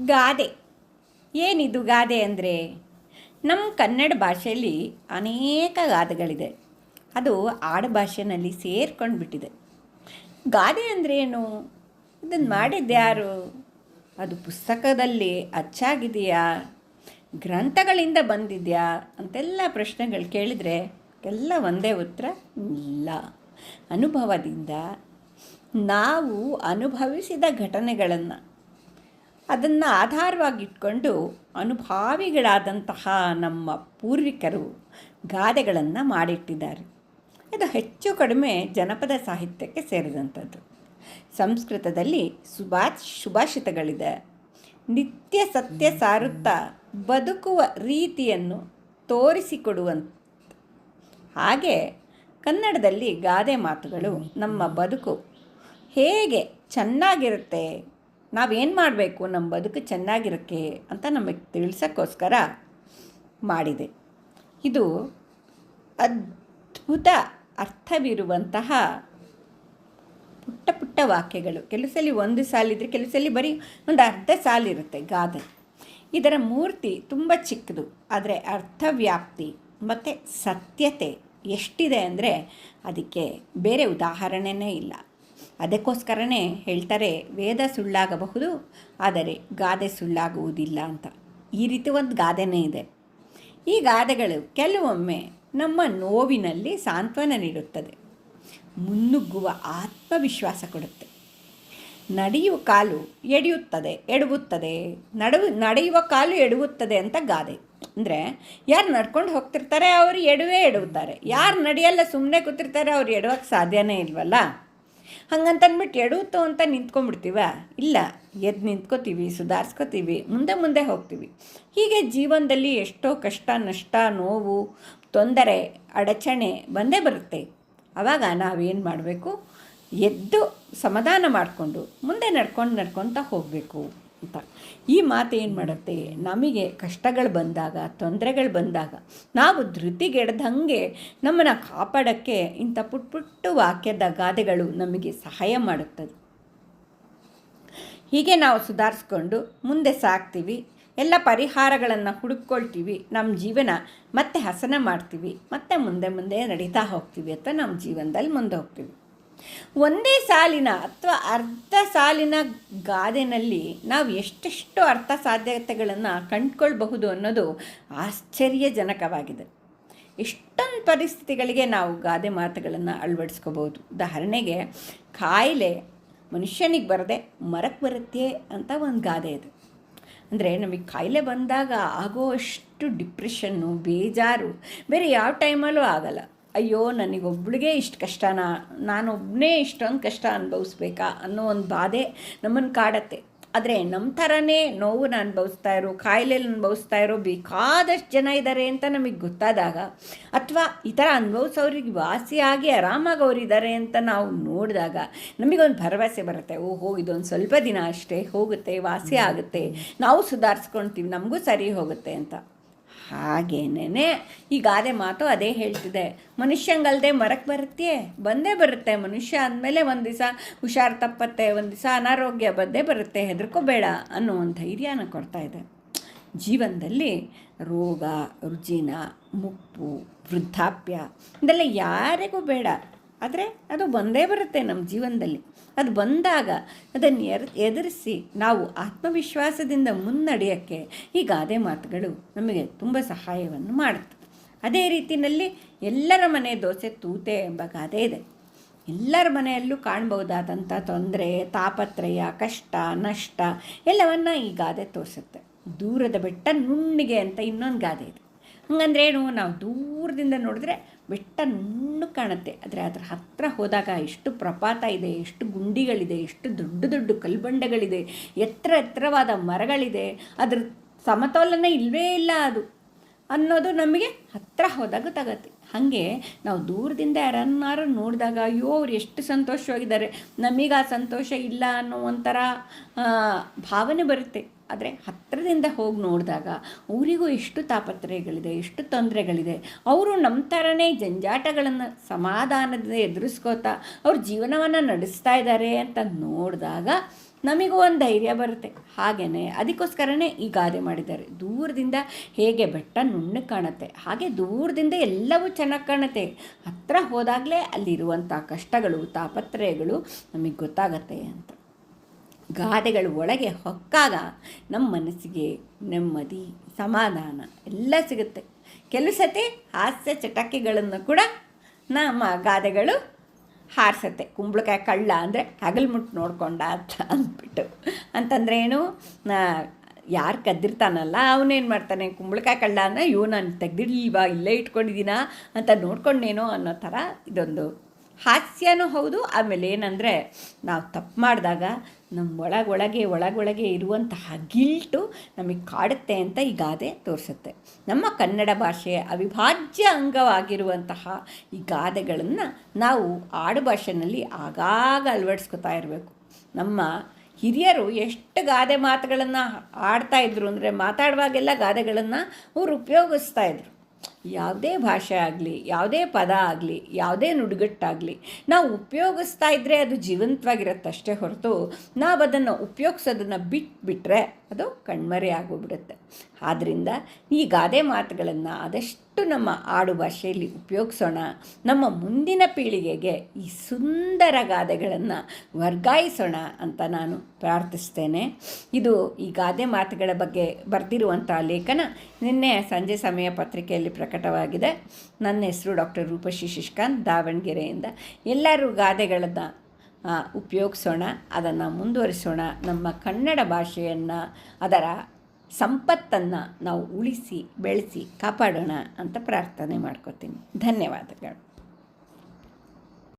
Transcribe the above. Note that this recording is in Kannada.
ಗಾದೆ. ಏನಿದು ಗಾದೆ ಅಂದರೆ ನಮ್ಮ ಕನ್ನಡ ಭಾಷೆಯಲ್ಲಿ ಅನೇಕ ಗಾದೆಗಳಿದೆ. ಅದು ಆಡುಭಾಷೆನಲ್ಲಿ ಸೇರ್ಕೊಂಡು ಬಿಟ್ಟಿದೆ ಗಾದೆ ಅಂದರೆ ಏನು? ಇದನ್ನು ಮಾಡಿದ್ಯಾರು ಅದು ಪುಸ್ತಕದಲ್ಲಿ ಅಚ್ಚಾಗಿದೆಯಾ? ಗ್ರಂಥಗಳಿಂದ ಬಂದಿದೆಯಾ? ಅಂತೆಲ್ಲ ಪ್ರಶ್ನೆಗಳು ಕೇಳಿದರೆ ಎಲ್ಲ ಒಂದೇ ಉತ್ತರ, ಇಲ್ಲ. ಅನುಭವದಿಂದ ನಾವು ಅನುಭವಿಸಿದ ಘಟನೆಗಳನ್ನು. ಅದನ್ನು ಆಧಾರವಾಗಿಟ್ಕೊಂಡು ಅನುಭಾವಿಗಳಾದಂತಹ ನಮ್ಮ ಪೂರ್ವಿಕರು ಗಾದೆಗಳನ್ನು ಮಾಡಿಟ್ಟಿದ್ದಾರೆ. ಇದು ಹೆಚ್ಚು ಕಡಿಮೆ ಜನಪದ ಸಾಹಿತ್ಯಕ್ಕೆ ಸೇರಿದಂಥದ್ದು. ಸಂಸ್ಕೃತದಲ್ಲಿ ಸುಭಾ ಶುಭಾಷಿತಗಳಿದೆ. ನಿತ್ಯ ಸತ್ಯ ಸಾರುತ್ತಾ ಬದುಕುವ ರೀತಿಯನ್ನು ತೋರಿಸಿಕೊಡುವಂಥ ಹಾಗೆ ಕನ್ನಡದಲ್ಲಿ ಗಾದೆ ಮಾತುಗಳು ನಮ್ಮ ಬದುಕು ಹೇಗೆ ಚೆನ್ನಾಗಿರುತ್ತೆ ನಾವೇನು ಮಾಡಬೇಕು ನಮ್ಮ ಬದುಕು ಚೆನ್ನಾಗಿರೋಕ್ಕೆ ಅಂತ ನಮಗೆ ತಿಳಿಸೋಕ್ಕೋಸ್ಕರ ಮಾಡಿದೆ. ಇದು ಅದ್ಭುತ ಅರ್ಥವಿರುವಂತಹ ಪುಟ್ಟ ಪುಟ್ಟ ವಾಕ್ಯಗಳು. ಕೆಲವು ಸಲ ಒಂದು ಸಾಲಿದ್ರೆ ಕೆಲವು ಸಲ ಬರೀ ಒಂದು ಅರ್ಧ ಸಾಲಿರುತ್ತೆ ಗಾದೆ. ಇದರ ಮೂರ್ತಿ ತುಂಬ ಚಿಕ್ಕದು, ಆದರೆ ಅರ್ಥವ್ಯಾಪ್ತಿ ಮತ್ತು ಸತ್ಯತೆ ಎಷ್ಟಿದೆ ಅಂದರೆ ಅದಕ್ಕೆ ಬೇರೆ ಉದಾಹರಣೆನೇ ಇಲ್ಲ. ಅದಕ್ಕೋಸ್ಕರನೇ ಹೇಳ್ತಾರೆ, ವೇದ ಸುಳ್ಳಾಗಬಹುದು, ಆದರೆ ಗಾದೆ ಸುಳ್ಳಾಗುವುದಿಲ್ಲ ಅಂತ. ಈ ರೀತಿ ಒಂದು ಗಾದೆನೇ ಇದೆ. ಈ ಗಾದೆಗಳು ಕೆಲವೊಮ್ಮೆ ನಮ್ಮ ನೋವಿನಲ್ಲಿ ಸಾಂತ್ವನ ನೀಡುತ್ತದೆ. ಮುನ್ನುಗ್ಗುವ ಆತ್ಮವಿಶ್ವಾಸ ಕೊಡುತ್ತೆ. ನಡೆಯುವ ಕಾಲು ಎಡೆಯುತ್ತದೆ, ಎಡವುತ್ತದೆ. ನಡುವು, ನಡೆಯುವ ಕಾಲು ಎಡವುತ್ತದೆ ಅಂತ ಗಾದೆ. ಅಂದರೆ ಯಾರು ನಡ್ಕೊಂಡು ಹೋಗ್ತಿರ್ತಾರೆ, ಅವರು ಎಡವೇ ಎಡುತ್ತಾರೆ ಯಾರು ನಡೆಯಲ್ಲ ಸುಮ್ಮನೆ ಕೂತಿರ್ತಾರೆ, ಅವ್ರು ಎಡವಕ್ಕೆ ಸಾಧ್ಯನೇ ಇಲ್ವಲ್ಲ? ಹಂಗಂತಂದ್ಬಿಟ್ಟು ಎಡುತ್ತೋ ಅಂತ ನಿಂತ್ಕೊಂಡ್ಬಿಡ್ತೀವ? ಇಲ್ಲ ಎದ್ದು ನಿಂತ್ಕೋತೀವಿ, ಸುಧಾರಿಸ್ಕೋತೀವಿ, ಮುಂದೆ ಮುಂದೆ ಹೋಗ್ತೀವಿ. ಹೀಗೆ ಜೀವನದಲ್ಲಿ ಎಷ್ಟೋ ಕಷ್ಟ, ನಷ್ಟ, ನೋವು, ತೊಂದರೆ, ಅಡಚಣೆ ಬಂದೇ ಬರುತ್ತೆ. ಆವಾಗ ನಾವೇನು ಮಾಡಬೇಕು? ಎದ್ದು ಸಮಾಧಾನ ಮಾಡಿಕೊಂಡು, ಮುಂದೆ ನಡ್ಕೊಂಡು ನಡ್ಕೊತಾ ಹೋಗಬೇಕು. ಅಂತ. ಈ ಮಾತು ಏನು ಮಾಡುತ್ತೆ? ನಮಗೆ ಕಷ್ಟಗಳು ಬಂದಾಗ, ತೊಂದರೆಗಳು ಬಂದಾಗ, ನಾವು ಧೃತಿಗೆಡ್ದಂಗೆ ನಮ್ಮನ್ನು ಕಾಪಾಡೋಕ್ಕೆ ಇಂಥ ಪುಟ್ ಪುಟ್ಟು ವಾಕ್ಯದ ಗಾದೆಗಳು ನಮಗೆ ಸಹಾಯ ಮಾಡುತ್ತದೆ ಹೀಗೆ ನಾವು ಸುಧಾರಿಸ್ಕೊಂಡು ಮುಂದೆ ಸಾಕ್ತೀವಿ. ಎಲ್ಲ ಪರಿಹಾರಗಳನ್ನು ಹುಡುಕ್ಕೊಳ್ತೀವಿ. ನಮ್ಮ ಜೀವನ ಮತ್ತೆ ಹಸನ ಮಾಡ್ತೀವಿ. ಮತ್ತೆ ಮುಂದೆ ಮುಂದೆ ನಡೀತಾ ಹೋಗ್ತೀವಿ ಅಂತ ನಮ್ಮ ಜೀವನದಲ್ಲಿ ಮುಂದೆ ಹೋಗ್ತೀವಿ. ಒಂದೇ ಸಾಲಿನ ಅಥವಾ ಅರ್ಧ ಸಾಲಿನ ಗಾದೆನಲ್ಲಿ ನಾವು ಎಷ್ಟೆಷ್ಟು ಅರ್ಥ ಸಾಧ್ಯತೆಗಳನ್ನು ಕಂಡುಕೊಳ್ಬಹುದು ಅನ್ನೋದು ಆಶ್ಚರ್ಯಜನಕವಾಗಿದೆ. ಎಷ್ಟೊಂದು ಪರಿಸ್ಥಿತಿಗಳಿಗೆ ನಾವು ಗಾದೆ ಮಾತುಗಳನ್ನು ಅಳವಡಿಸ್ಕೋಬೋದು ಉದಾಹರಣೆಗೆ, ಕಾಯಿಲೆ ಮನುಷ್ಯನಿಗೆ ಬರದೆ ಮರಕ್ಕೆ ಬರುತ್ತೆ ಅಂತ ಒಂದು ಗಾದೆ ಇದೆ. ಅಂದರೆ ನಮಗೆ ಕಾಯಿಲೆ ಬಂದಾಗ ಆಗೋ ಅಷ್ಟು ಡಿಪ್ರೆಷನ್ನು, ಬೇಜಾರು, ಬೇರೆ ಯಾವ ಟೈಮಲ್ಲೂ ಆಗಲ್ಲ. ಅಯ್ಯೋ ನನಗೊಬ್ಳಿಗೆ ಇಷ್ಟು ಕಷ್ಟನಾ ನಾನೊಬ್ಬನೇ ಇಷ್ಟೊಂದು ಕಷ್ಟ ಅನುಭವಿಸ್ಬೇಕಾ ಅನ್ನೋ ಒಂದು ಬಾಧೆ ನಮ್ಮನ್ನು ಕಾಡತ್ತೆ. ಆದರೆ ನಮ್ಮ ಥರನೇ ನೋವನ್ನು ಅನುಭವಿಸ್ತಾ ಇರೋ ಕಾಯಿಲೆಯಲ್ಲಿ ಅನುಭವಿಸ್ತಾ ಇರೋ ಬೇಕಾದಷ್ಟು ಜನ ಇದ್ದಾರೆ ಅಂತ ನಮಗೆ ಗೊತ್ತಾದಾಗ ಅಥವಾ ಈ ಥರ ಅನುಭವಿಸೋರಿಗೆ ವಾಸಿಯಾಗಿ ಆರಾಮಾಗಿ ಅವರಿದ್ದಾರೆ ಇದ್ದಾರೆ ಅಂತ ನಾವು ನೋಡಿದಾಗ ನಮಗೊಂದು ಭರವಸೆ ಬರುತ್ತೆ. ಓಹೋ ಇದೊಂದು ಸ್ವಲ್ಪ ದಿನ ಅಷ್ಟೇ ಹೋಗುತ್ತೆ ವಾಸಿ ಆಗುತ್ತೆ ನಾವು ಸುಧಾರಿಸ್ಕೊಳ್ತೀವಿ ನಮಗೂ ಸರಿ ಹೋಗುತ್ತೆ ಅಂತ. ಹಾಗೇನೇ ಈ ಗಾದೆ ಮಾತು ಅದೇ ಹೇಳ್ತಿದೆ. ಮನುಷ್ಯಂಗಲ್ದೆ ಮರಕ್ಕೆ ಬರುತ್ತೆ ಬಂದೇ ಬರುತ್ತೆ. ಮನುಷ್ಯ ಅಂದಮೇಲೆ ಒಂದು ದಿವಸ ಹುಷಾರು ತಪ್ಪತ್ತೆ, ಒಂದು ದಿವಸ ಅನಾರೋಗ್ಯ ಬಂದೇ ಬರುತ್ತೆ. ಹೆದರ್ಕೋಬೇಡ ಅನ್ನೋ ಒಂದು ಧೈರ್ಯನ ಕೊಡ್ತಾ ಇದೆ. ಜೀವನದಲ್ಲಿ ರೋಗ, ರುಜಿನ, ಮುಪ್ಪು, ವೃದ್ಧಾಪ್ಯ ಇದೆಲ್ಲ ಯಾರಿಗೂ ಬೇಡ. ಆದರೆ ಅದು ಬಂದೇ ಬರುತ್ತೆ ನಮ್ಮ ಜೀವನದಲ್ಲಿ. ಅದು ಬಂದಾಗ ಅದನ್ನು ಎರ್, ಎದುರಿಸಿ ನಾವು ಆತ್ಮವಿಶ್ವಾಸದಿಂದ ಮುನ್ನಡೆಯೋಕ್ಕೆ ಈ ಗಾದೆ ಮಾತುಗಳು ನಮಗೆ ತುಂಬ ಸಹಾಯವನ್ನು ಮಾಡುತ್ತೆ. ಅದೇ ರೀತಿಯಲ್ಲಿ ಎಲ್ಲರ ಮನೆ ದೋಸೆ ತೂತೆ ಎಂಬ ಗಾದೆ ಇದೆ. ಎಲ್ಲರ ಮನೆಯಲ್ಲೂ ಕಾಣ್ಬೋದಾದಂಥ ತೊಂದರೆ, ತಾಪತ್ರಯ, ಕಷ್ಟ, ನಷ್ಟ ಎಲ್ಲವನ್ನು ಈ ಗಾದೆ ತೋರಿಸುತ್ತೆ. ದೂರದ ಬೆಟ್ಟ ನುಣ್ಣಿಗೆ ಅಂತ ಇನ್ನೊಂದು ಗಾದೆ ಇದೆ. ಹಂಗಂದ್ರೆ ಏನು ನಾವು ದೂರದಿಂದ ನೋಡಿದ್ರೆ ಬೆಟ್ಟ ನುಣ್ಣು ಕಾಣುತ್ತೆ. ಆದರೆ ಅದರ ಹತ್ತಿರ ಹೋದಾಗ ಎಷ್ಟು ಪ್ರಪಾತ ಇದೆ, ಎಷ್ಟು ಗುಂಡಿಗಳಿದೆ, ಎಷ್ಟು ದೊಡ್ಡ ದೊಡ್ಡ ಕಲ್ಬಂಡೆಗಳಿದೆ, ಎತ್ತರ ಎತ್ತರವಾದ ಮರಗಳಿದೆ. ಅದ್ರ ಸಮತೋಲನ ಇಲ್ಲವೇ ಇಲ್ಲ ಅದು. ಅನ್ನೋದು ನಮಗೆ ಹತ್ತಿರ ಹೋದಾಗ ತಗತ್ತೆ. ಹಾಗೆ ನಾವು ದೂರದಿಂದ ಯಾರನ್ನಾರು ನೋಡಿದಾಗ, ಅಯ್ಯೋ, ಅವ್ರು ಎಷ್ಟು ಸಂತೋಷವಾಗಿದ್ದಾರೆ. ನಮಗೆ ಆ ಸಂತೋಷ ಇಲ್ಲ ಅನ್ನೋ ಒಂಥರ ಭಾವನೆ ಬರುತ್ತೆ. ಆದರೆ ಹತ್ತಿರದಿಂದ ಹೋಗಿ ನೋಡಿದಾಗ ಅವರಿಗೂ ಎಷ್ಟು ತಾಪತ್ರಯಗಳಿದೆ, ಎಷ್ಟು ತೊಂದರೆಗಳಿದೆ. ಅವರು ನಮ್ಮ ಥರನೇ ಜಂಜಾಟಗಳನ್ನು ಸಮಾಧಾನದಿಂದ ಎದುರಿಸ್ಕೋತಾ, ಅವ್ರ ಜೀವನವನ್ನು ನಡೆಸ್ತಾ ಇದ್ದಾರೆ ಅಂತ ನೋಡಿದಾಗ ನಮಗೂ ಒಂದು ಧೈರ್ಯ ಬರುತ್ತೆ. ಹಾಗೇ ಅದಕ್ಕೋಸ್ಕರನೇ ಈ ಗಾದೆ ಮಾಡಿದ್ದಾರೆ. ದೂರದಿಂದ ಹೇಗೆ ಬೆಟ್ಟ ನುಣ್ಣಗೆ ಕಾಣುತ್ತೆ, ಹಾಗೆ ದೂರದಿಂದ ಎಲ್ಲವೂ ಚೆನ್ನಾಗಿ ಕಾಣುತ್ತೆ. ಹತ್ರ ಹೋದಾಗಲೇ ಅಲ್ಲಿರುವಂಥ ಕಷ್ಟಗಳು, ತಾಪತ್ರಯಗಳು ನಮಗೆ ಗೊತ್ತಾಗತ್ತೆ ಅಂತ. ಗಾದೆಗಳು ಒಳಗೆ ಹೊಕ್ಕಾಗ ನಮ್ಮ ಮನಸ್ಸಿಗೆ ನೆಮ್ಮದಿ, ಸಮಾಧಾನ ಎಲ್ಲ ಸಿಗುತ್ತೆ. ಕೆಲವು ಹಾಸ್ಯ ಚಟಾಕಿಗಳನ್ನು ಕೂಡ ನಮ್ಮ ಗಾದೆಗಳು ಹಾರಿಸತ್ತೆ. ಕುಂಬಳಕಾಯಿ ಕಳ್ಳ ಅಂದರೆ ಹಗಲು ಮುಟ್ಟು ನೋಡ್ಕೊಂಡ ಅಂತ ಅಂದ್ಬಿಟ್ಟು. ಅಂತಂದ್ರೆ ಏನು ಯಾರು ಕದ್ದಿರ್ತಾನಲ್ಲ, ಅವನೇನು ಮಾಡ್ತಾನೆ, ಕುಂಬಳಕಾಯಿ ಕಳ್ಳ ಅಂದರೆ ಇವು ನಾನು ತೆಗ್ದಿರ್ಲಿಲ್ವಾ ಇಲ್ಲೇ ಇಟ್ಕೊಂಡಿದ್ದೀನಾ ಅಂತ ನೋಡ್ಕೊಂಡೇನೋ ಅನ್ನೋ ಥರ ಇದೊಂದು ಹಾಸ್ಯನೂ ಹೌದು, ಆಮೇಲೆ ಏನಂದರೆ ನಾವು ತಪ್ಪು ಮಾಡಿದಾಗ ನಮ್ಮ ಒಳಗೊಳಗೆ ಒಳಗೊಳಗೆ ಇರುವಂತಹ ಗಿಲ್ಟು ನಮಗೆ ಕಾಡುತ್ತೆ ಅಂತ ಈ ಗಾದೆ ತೋರಿಸುತ್ತೆ. ನಮ್ಮ ಕನ್ನಡ ಭಾಷೆಯ ಅವಿಭಾಜ್ಯ ಅಂಗವಾಗಿರುವಂತಹ ಈ ಗಾದೆಗಳನ್ನು ನಾವು ಆಡು ಭಾಷೆಯಲ್ಲಿ ಆಗಾಗ ಅಳವಡಿಸ್ಕೊತಾ ಇರಬೇಕು. ನಮ್ಮ ಹಿರಿಯರು ಎಷ್ಟು ಗಾದೆ ಮಾತುಗಳನ್ನು ಆಡ್ತಾ ಇದ್ರು ಅಂದರೆ ಮಾತಾಡುವಾಗೆಲ್ಲ ಗಾದೆಗಳನ್ನು ಅವರು ಉಪಯೋಗಿಸ್ತಾ ಇದ್ರು. ಯಾವುದೇ ಭಾಷೆ ಆಗಲಿ, ಯಾವುದೇ ಪದ ಆಗಲಿ, ಯಾವುದೇ ನುಡುಗಟ್ಟಾಗಲಿ, ನಾವು ಉಪಯೋಗಿಸ್ತಾ ಇದ್ದರೆ ಅದು ಜೀವಂತವಾಗಿರತ್ತಷ್ಟೇ ಹೊರತು ನಾವು ಅದನ್ನು ಉಪಯೋಗಿಸೋದನ್ನು ಬಿಟ್ಬಿಟ್ರೆ ಅದು ಕಣ್ಮರೆ ಆಗೋಗ್ಬಿಡುತ್ತೆ. ಆದ್ದರಿಂದ ಈ ಗಾದೆ ಮಾತುಗಳನ್ನು ಆದಷ್ಟು ನಮ್ಮ ಆಡು ಭಾಷೆಯಲ್ಲಿ ಉಪಯೋಗಿಸೋಣ. ನಮ್ಮ ಮುಂದಿನ ಪೀಳಿಗೆಗೆ ಈ ಸುಂದರ ಗಾದೆಗಳನ್ನು ವರ್ಗಾಯಿಸೋಣ ಅಂತ ನಾನು ಪ್ರಾರ್ಥಿಸ್ತೇನೆ. ಇದು ಈ ಗಾದೆ ಮಾತುಗಳ ಬಗ್ಗೆ ಬರೆದಿರುವಂಥ ಲೇಖನ. ನಿನ್ನೆ ಸಂಜೆ ಸಮಯ ಪತ್ರಿಕೆಯಲ್ಲಿ ಪ್ರಕಟವಾಗಿದೆ ನನ್ನ ಹೆಸರು ಡಾಕ್ಟರ್ ರೂಪಶ್ರೀ ಶಿಶ್ಕಾಂತ್ ದಾವಣಗೆರೆಯಿಂದ. ಎಲ್ಲರೂ ಗಾದೆಗಳನ್ನು ಉಪಯೋಗಿಸೋಣ, ಅದನ್ನು ಮುಂದುವರಿಸೋಣ. ನಮ್ಮ ಕನ್ನಡ ಭಾಷೆಯನ್ನು, ಅದರ ಸಂಪತ್ತನ್ನು ನಾವು ಉಳಿಸಿ, ಬೆಳೆಸಿ, ಕಾಪಾಡೋಣ ಅಂತ ಪ್ರಾರ್ಥನೆ ಮಾಡ್ಕೋತೀನಿ. ಧನ್ಯವಾದಗಳು.